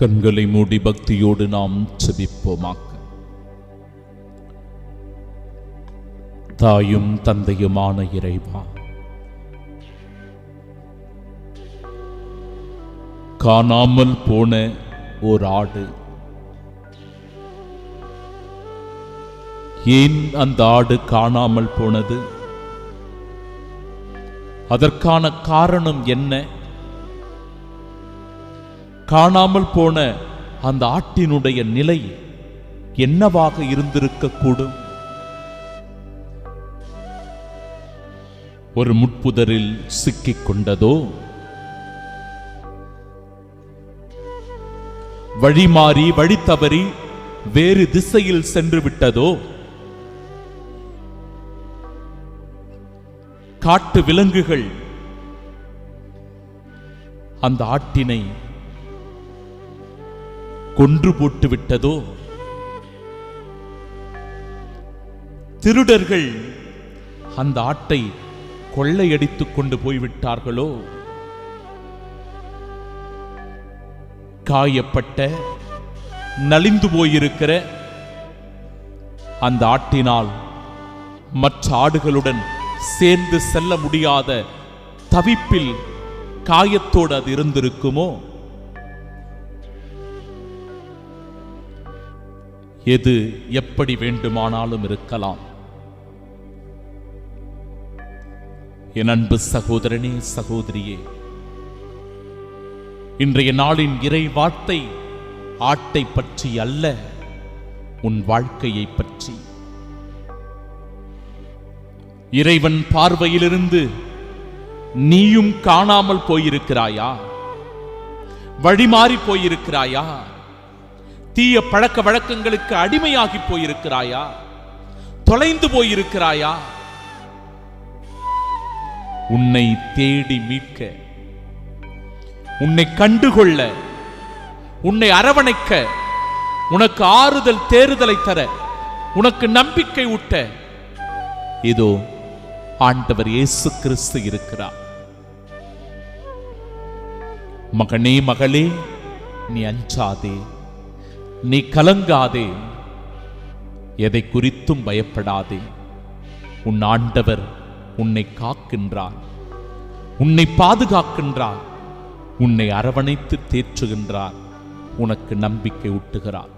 கண்களை மூடி பக்தியோடு நாம் செபிப்போமாக்க தாயும் தந்தையுமான இறைவா காணாமல் போன ஓர் ஆடு ஏன் அந்த ஆடு காணாமல் போனது? அதற்கான காரணம் என்ன? காணாமல் போன அந்த ஆட்டினுடைய நிலை என்னவாக இருந்திருக்கக்கூடும்? ஒரு முட்புதரில் சிக்கிக் கொண்டதோ? வழிமாறி வழித்தவறி வழி தவறி வேறு திசையில் சென்று விட்டதோ? காட்டு விலங்குகள் அந்த ஆட்டினை கொன்று போட்டு விட்டதோ திருடர்கள் அந்த ஆட்டை கொள்ளையடித்துக் கொண்டு போய்விட்டார்களோ? காயப்பட்ட நலிந்து போயிருக்கிற அந்த ஆட்டினால் மற்ற ஆடுகளுடன் சேர்ந்து செல்ல முடியாத தவிப்பில் காயத்தோடு அது இருந்திருக்குமோ? எது எப்படி வேண்டுமானாலும் இருக்கலாம். என் அன்பு சகோதரனே சகோதரியே இன்றைய நாளின் இறை வார்த்தை ஆட்டை பற்றி அல்ல உன் வாழ்க்கையை பற்றி. இறைவன் பார்வையிலிருந்து நீயும் காணாமல் போயிருக்கிறாயா? வழிமாறி போயிருக்கிறாயா? தீய பழக்க வழக்கங்களுக்கு அடிமையாகி போயிருக்கிறாயா? தொலைந்து போயிருக்கிறாயா? உன்னை தேடி மீட்க உன்னை கண்டுகொள்ள உன்னை அரவணைக்க உனக்கு ஆறுதல் தேறுதலை தர உனக்கு நம்பிக்கை ஊட்ட இதோ ஆண்டவர் இயேசு கிறிஸ்து இருக்கிறார். மகனே மகளே நீ அஞ்சாதே. நீ கலங்காதே. எதை குறித்தும் பயப்படாதே. உன் ஆண்டவர் உன்னை காக்கின்றார். உன்னை பாதுகாக்கின்றார். உன்னை அரவணைத்து தேற்றுகின்றார். உனக்கு நம்பிக்கை ஊட்டுகிறார்.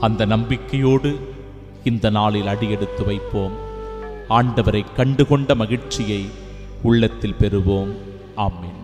அந்த நம்பிக்கையோடு இந்த நாளில் அடியெடுத்து வைப்போம். ஆண்டவரை கண்டுகொண்ட மகிழ்ச்சியை உள்ளத்தில் பெறுவோம். ஆமீன்.